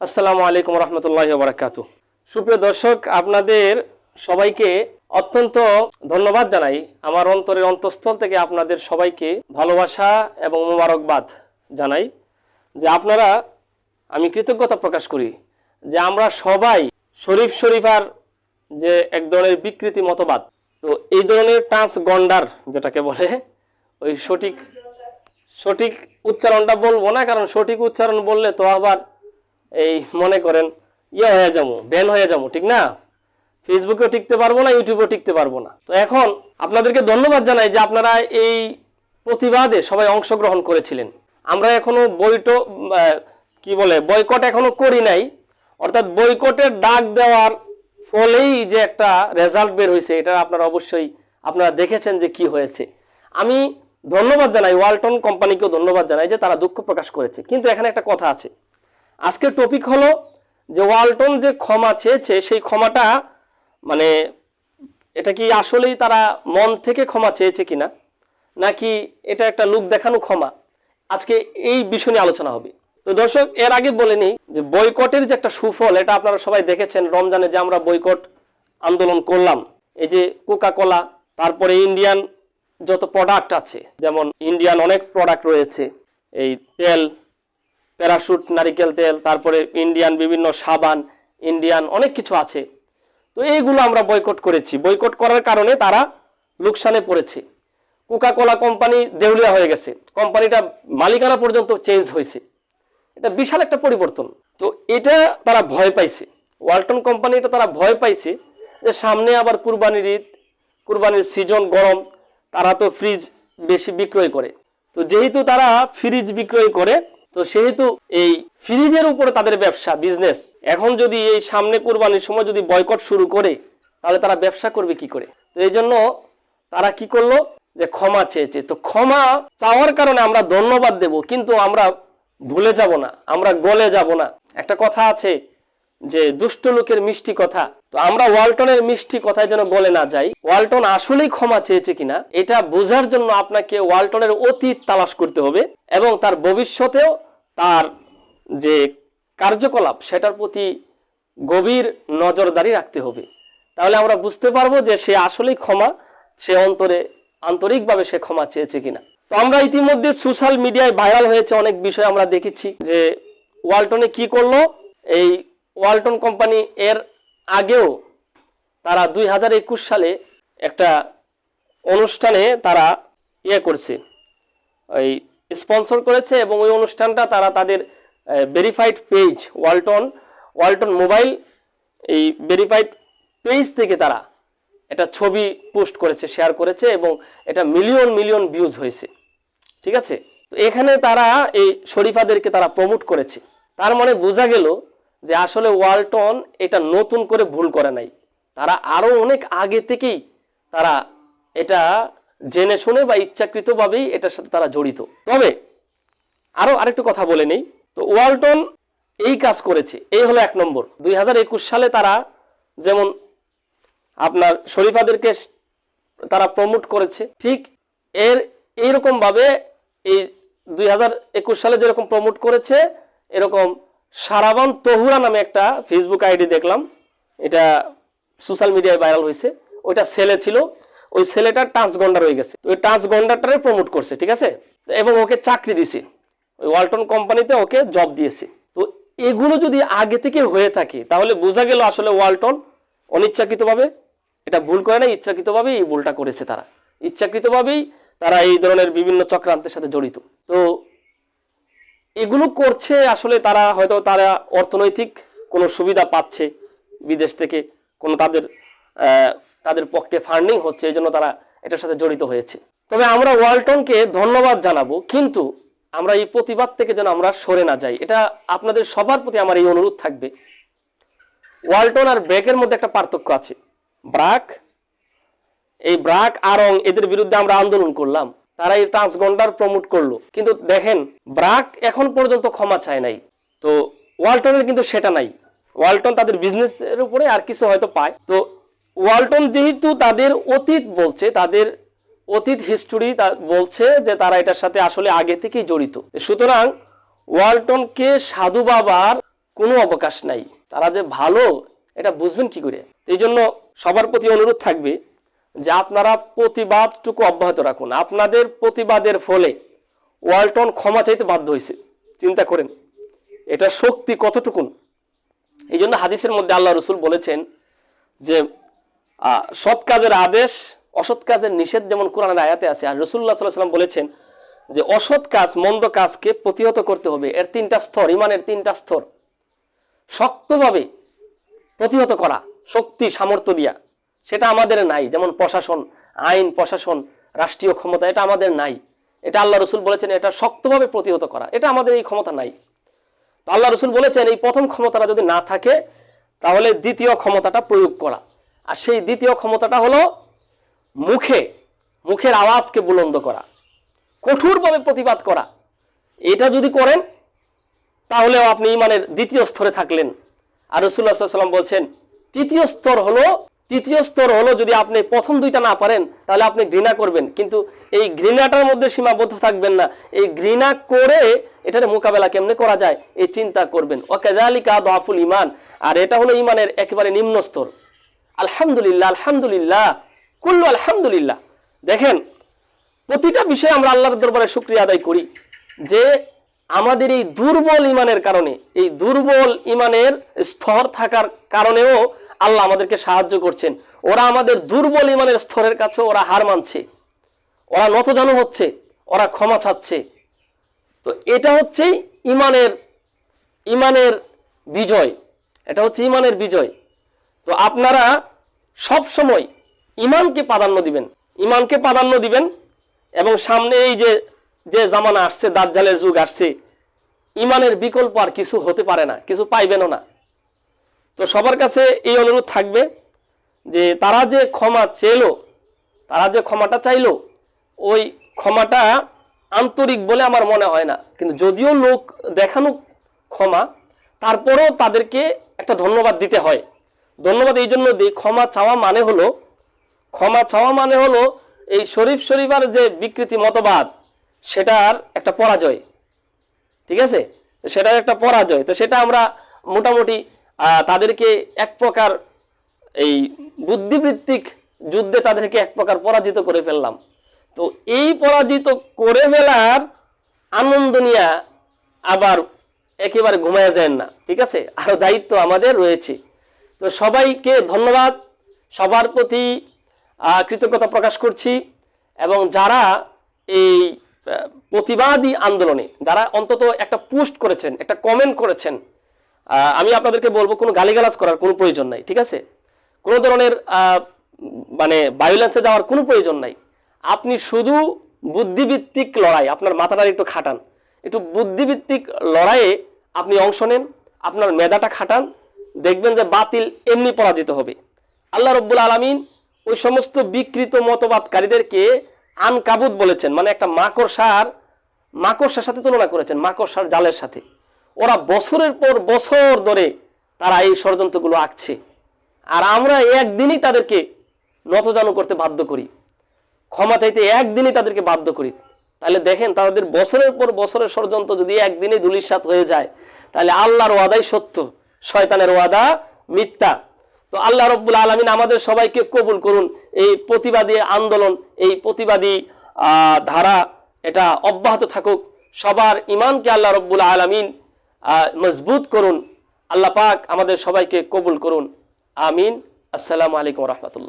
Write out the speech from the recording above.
আসসালামু আলাইকুম রহমতুল্লাহ বারাকাত সুপ্রিয় দর্শক, আপনাদের সবাইকে অত্যন্ত ধন্যবাদ জানাই। আমার অন্তরের অন্তঃস্থল থেকে আপনাদের সবাইকে ভালোবাসা এবং মোবারকবাদ জানাই যে আপনারা, আমি কৃতজ্ঞতা প্রকাশ করি যে আমরা সবাই শরীফ শরীফার যে এক ধরনের বিকৃতি মতবাদ, তো এই ধরনের ট্রান্স গন্ডার যেটাকে বলে, ওই সঠিক সঠিক উচ্চারণটা বলব না, কারণ সঠিক উচ্চারণ বললে তো আবার এই মনে করেন ইয়ে হয়ে যাব, ব্যান হয়ে যাব, ঠিক না? ফেসবুকেও টিকতে পারব না ইউটিউবেও টিকতে পারব না। তো এখন আপনাদেরকে ধন্যবাদ জানাই যে আপনারা এই প্রতিবাদে সবাই অংশগ্রহণ করেছিলেন। আমরা এখনও বইটো কি বলে, বয়কট এখনও করি নাই। অর্থাৎ বয়কটের ডাক দেওয়ার ফলেই যে একটা রেজাল্ট বের হয়েছে, এটা আপনারা অবশ্যই আপনারা দেখেছেন যে কি হয়েছে। আমি ধন্যবাদ জানাই, ওয়ালটন কোম্পানিকেও ধন্যবাদ জানাই যে তারা দুঃখ প্রকাশ করেছে। কিন্তু এখানে একটা কথা আছে। আজকের টপিক হলো যে ওয়ালটন যে ক্ষমা চেয়েছে, সেই ক্ষমাটা মানে এটা কি আসলেই তারা মন থেকে ক্ষমা চেয়েছে কিনা? নাকি এটা একটা লুক দেখানো ক্ষমা? আজকে এই বিষয় নিয়ে আলোচনা হবে। তো দর্শক, এর আগে বলে নিই যে বয়কটের যে একটা সুফল, এটা আপনারা সবাই দেখেছেন, রমজানে যে আমরা বয়কট আন্দোলন করলাম, এই যে কোকা কোলা তারপরে ইন্ডিয়ান যত প্রোডাক্ট আছে, যেমন ইন্ডিয়ান অনেক প্রোডাক্ট রয়েছে, এই তেল প্যারাশুট, নারিকেল তেল, তারপরে ইন্ডিয়ান বিভিন্ন সাবান, ইন্ডিয়ান অনেক কিছু আছে। তো এইগুলো আমরা বয়কট করেছি। বয়কট করার কারণে তারা লোকসানে পড়েছে। কোকা কোলা কোম্পানি দেউলিয়া হয়ে গেছে। কোম্পানিটা মালিকানা পর্যন্ত চেঞ্জ হয়েছে। এটা বিশাল একটা পরিবর্তন। তো এটা তারা ভয় পাইছে। ওয়ালটন কোম্পানিটা তারা ভয় পাইছে যে সামনে আবার কুরবানির ঈদ, কুরবানির সিজন গরম, তারা তো ফ্রিজ বেশি বিক্রয় করে। তো যেহেতু তারা ফ্রিজ বিক্রয় করে তো সেহেতু এই ফ্রিজের উপরে তাদের ব্যবসা বিজনেস এখন যদি এই সামনে কোরবানির সময় যদি বয়কট শুরু করে, তাহলে তারা ব্যবসা করবে কি করে? তো এই জন্য তারা কি করল? যে ক্ষমা চেয়েছে। তো ক্ষমা চাওয়ার কারণে আমরা ধন্যবাদ দেব, কিন্তু আমরা ভুলে যাব না, আমরা গলে যাব না। একটা কথা আছে যে দুষ্ট লোকের মিষ্টি কথা, তো আমরা ওয়ালটনের মিষ্টি কথায় যেন বলে না যাই, ওয়ালটন আসলেই ক্ষমা চেয়েছে কিনা, এটা বোঝার জন্য আপনাকে ওয়ালটনের অতীত তালাশ করতে হবে এবং তার ভবিষ্যতেও তার যে কার্যকলাপ, সেটার প্রতি গভীর নজরদারি রাখতে হবে। তাহলে আমরা বুঝতে পারব যে সে আসলেই ক্ষমা, সে অন্তরে, আন্তরিকভাবে সে ক্ষমা চেয়েছে কিনা। তো আমরা ইতিমধ্যে সোশ্যাল মিডিয়ায় ভাইরাল হয়েছে অনেক বিষয় আমরা দেখেছি যে ওয়ালটনে কি করল, এই ওয়ালটন কোম্পানি এর আগেও তারা দুই হাজার একুশ সালে একটা অনুষ্ঠানে তারা ইয়ে করছে, ওই স্পন্সর করেছে এবং ওই অনুষ্ঠানটা তারা তাদের verified page Walton Walton mobile, এই ভেরিফাইড পেজ থেকে তারা এটা ছবি পোস্ট করেছে শেয়ার করেছে এবং এটা মিলিয়ন মিলিয়ন ভিউজ হয়েছে, ঠিক আছে? তো এখানে তারা এই শরীফাদেরকে তারা প্রমোট করেছে। তার মানে বোঝা গেল যে আসলে ওয়ালটন এটা নতুন করে ভুল করে নাই। তারা আরও অনেক আগে থেকেই তারা এটা জেনে শুনে বা ইচ্ছাকৃতভাবেই এটার সাথে তারা জড়িত। তবে আরও আরেকটু কথা বলে নেই। তো ওয়ালটন এই কাজ করেছে, এই হলো এক নম্বর। দুই হাজার একুশ সালে তারা যেমন আপনার শরীফাদেরকে তারা প্রমোট করেছে, ঠিক এর এইরকম ভাবে এই দুই হাজার একুশ সালে যেরকম প্রমোট করেছে, এরকম সারাবান তহুরা নামে একটা ফেসবুক আইডি দেখলাম। এটা সোশ্যাল মিডিয়ায় ভাইরাল হয়েছে। ওইটা ছেলে ছিল। ওই ছেলেটা ট্রান্সগন্ডার হয়ে গেছে। ওই ট্রান্সগন্ডারটারে প্রমোট করছে, ঠিক আছে? এবং ওকে চাকরি দিছে। ওই ওয়ালটন কোম্পানিতে ওকে জব দিয়েছে। তো এগুলো যদি আগে থেকে হয়ে থাকে, তাহলে বোঝা গেল আসলে ওয়ালটন অনিচ্ছাকৃতভাবে, এটা ভুল করে না ইচ্ছাকৃতভাবেই এই ভুলটা করেছে তারা। ইচ্ছাকৃতভাবেই তারা এই ধরনের বিভিন্ন চক্রান্তের সাথে জড়িত। তো এগুলো করছে আসলে তারা, হয়তো তারা অর্থনৈতিক কোনো সুবিধা পাচ্ছে বিদেশ থেকে, কোনো তাদের তাদের পক্ষে ফান্ডিং হচ্ছে, এই জন্য তারা এটার সাথে জড়িত হয়েছে। তবে আমরা ওয়ালটনকে ধন্যবাদ জানাব, কিন্তু আমরা এই প্রতিবাদ থেকে যেন আমরা সরে না যাই, এটা আপনাদের সবার প্রতি আমার এই অনুরোধ থাকবে। ওয়ালটন আর ব্রেকের মধ্যে একটা পার্থক্য আছে। ব্রাক এই ব্রাক আরং এদের বিরুদ্ধে আমরা আন্দোলন করলাম। তারা এই ট্রান্সগন্ডার প্রমোট করল। কিন্তু দেখেন, ব্রাক এখন পর্যন্ত ক্ষমা চায় নাই। তো ওয়ালটনের কিন্তু সেটা নাই। ওয়ালটন তাদের বিজনেসের উপরে আর কিছু হয়তো পায়। তো ওয়ালটন যেহেতু তাদের অতীত বলছে, তাদের অতীত হিস্টোরি বলছে যে তারা এটার সাথে আসলে আগে থেকেই জড়িত। সুতরাং ওয়ালটনকে সাধু বাবার কোনো অবকাশ নাই। তারা যে ভালো, এটা বুঝবেন কি করে? এই জন্য সবার প্রতি অনুরোধ থাকবে যে আপনারা প্রতিবাদটুকু অব্যাহত রাখুন। আপনাদের প্রতিবাদের ফলে ওয়ালটন ক্ষমা চাইতে বাধ্য হয়েছে। চিন্তা করেন, এটা শক্তি কতটুকুন? এই জন্য হাদিসের মধ্যে আল্লাহ রসুল বলেছেন যে সৎ কাজের আদেশ, অসৎ কাজের নিষেধ যেমন কোরআনের আয়াতে আছে, আর রসুল্লাহ সাল্লাহ সাল্লাম বলেছেন যে, অসৎ কাজ মন্দ কাজকে প্রতিহত করতে হবে। এর তিনটা স্তর ইমানের তিনটা স্তর। শক্তভাবে প্রতিহত করা, শক্তি, সামর্থ্য দিয়া। সেটা আমাদের নাই। যেমন প্রশাসন, আইন, প্রশাসন, রাষ্ট্রীয় ক্ষমতা, এটা আমাদের নাই। এটা আল্লাহ রসুল বলেছেন, এটা শক্তভাবে প্রতিহত করা। এটা আমাদের এই ক্ষমতা নাই। তো আল্লাহ রসুল বলেছেন, এই প্রথম ক্ষমতাটা যদি না থাকে, তাহলে দ্বিতীয় ক্ষমতাটা প্রয়োগ করা। আর সেই দ্বিতীয় ক্ষমতাটা হলো মুখে, মুখের আওয়াজকে বুলন্দ করা। কঠোরভাবে প্রতিবাদ করা। এটা যদি করেন, তাহলেও আপনি ইমানের দ্বিতীয় স্তরে থাকলেন। আর রসুল্লাহ সাল্লাম বলছেন, তৃতীয় স্তর হলো তৃতীয় স্তর হলো যদি আপনি প্রথম দুইটা না পারেন, তাহলে আপনি ঘৃণা করবেন। কিন্তু এই ঘৃণাটার মধ্যে সীমাবদ্ধ থাকবেন না। এই ঘৃণা করে এটার মোকাবেলা কেমনে করা যায়, এই চিন্তা করবেন। ও কেজালিকা দফুল ইমান আর এটা হলো ইমানের একেবারে নিম্ন স্তর। আলহামদুলিল্লাহ আলহামদুলিল্লাহ, কুল্লু আলহামদুলিল্লাহ। দেখেন, প্রতিটা বিষয়ে আমরা আল্লাহর দরবারে শুক্রিয়া আদায় করি যে আমাদের এই দুর্বল ইমানের কারণে, এই দুর্বল ইমানের স্তর থাকার কারণেও আল্লাহ আমাদেরকে সাহায্য করছেন। ওরা আমাদের দুর্বল ইমানের স্তরের কাছে ওরা হার মানছে। ওরা নতজানু হচ্ছে, ওরা ক্ষমা চাচ্ছে। তো এটা হচ্ছে ইমানের ইমানের বিজয়। এটা হচ্ছে ইমানের বিজয়। তো আপনারা সব সময় ইমানকে প্রাধান্য দিবেন। ইমানকে প্রাধান্য দিবেন এবং সামনে এই যে যে জামানা আসছে, দাজ্জালের যুগ আসছে, ইমানের বিকল্প আর কিছু হতে পারে না, কিছু পাইবেনও না। তো সবার কাছে এই অনুরোধ থাকবে যে তারা যে ক্ষমা চেলো, তারা যে ক্ষমাটা চাইলো, ওই ক্ষমাটা আন্তরিক বলে আমার মনে হয় না। কিন্তু যদিও লোক দেখানো ক্ষমা, তারপরেও তাদেরকে একটা ধন্যবাদ দিতে হয়। ধন্যবাদ এই জন্য দিই, ক্ষমা চাওয়া মানে হলো, ক্ষমা চাওয়া মানে হলো এই শরীফ শরীফার যে বিকৃতি মতবাদ, সেটার একটা পরাজয়। ঠিক আছে? সেটার একটা পরাজয়। তো সেটা আমরা মোটামুটি তাদেরকে এক প্রকার এই বুদ্ধিবৃত্তিক যুদ্ধে তাদেরকে এক প্রকার পরাজিত করে ফেললাম। তো এই পরাজিত করে ফেলার আনন্দ নিয়ে আবার একেবারে ঘুমায় যায় না, ঠিক আছে? আরও দায়িত্ব আমাদের রয়েছে। তো সবাইকে ধন্যবাদ। সবার প্রতি কৃতজ্ঞতা প্রকাশ করছি এবং যারা এই প্রতিবাদী আন্দোলনে, যারা অন্তত একটা পোস্ট করেছেন, একটা কমেন্ট করেছেন আমি আপনাদেরকে বলব, কোনো গালিগালাজ করার কোনো প্রয়োজন নাই, ঠিক আছে? কোনো ধরনের মানে ভায়োলেন্সে যাওয়ার কোনো প্রয়োজন নাই। আপনি শুধু বুদ্ধিভিত্তিক লড়াই, আপনার মাথাটা একটু খাটান। একটু বুদ্ধিভিত্তিক লড়াইয়ে আপনি অংশ নেন, আপনার মেধাটা খাটান, দেখবেন যে বাতিল এমনি পরাজিত হবে। আল্লাহ রব্বুল আলমিন ওই সমস্ত বিকৃত মতবাদকারীদেরকে আনকাবুত বলেছেন মানে একটা মাকড়সার মাকড়সার সাথে তুলনা করেছেন, মাকড়সার জালের সাথে। ওরা বছরের পর বছর ধরে তারা এই ষড়যন্ত্রগুলো আঁকছে। আর আমরা একদিনই তাদেরকে নতজানু করতে বাধ্য করি। ক্ষমা চাইতে একদিনই তাদেরকে বাধ্য করি। তাহলে দেখেন, তাদের বছরের পর বছরের ষড়যন্ত্র যদি একদিনে ধুলিসাত হয়ে যায়, তাহলে আল্লাহর ওয়াদাই সত্য, শয়তানের ওয়াদা মিথ্যা। তো আল্লাহ রব্বুল আলমিন আমাদের সবাইকে কবুল করুন। এই প্রতিবাদী আন্দোলন, এই প্রতিবাদী ধারা এটা অব্যাহত থাকুক। সবার ইমানকে আল্লাহ রব্বুল আলমিন মজবুত করুন। আল্লাহ পাক আমাদের সবাইকে কবুল করুন। আমিন। আসসালামু আলাইকুম রহমতুল্লাহ।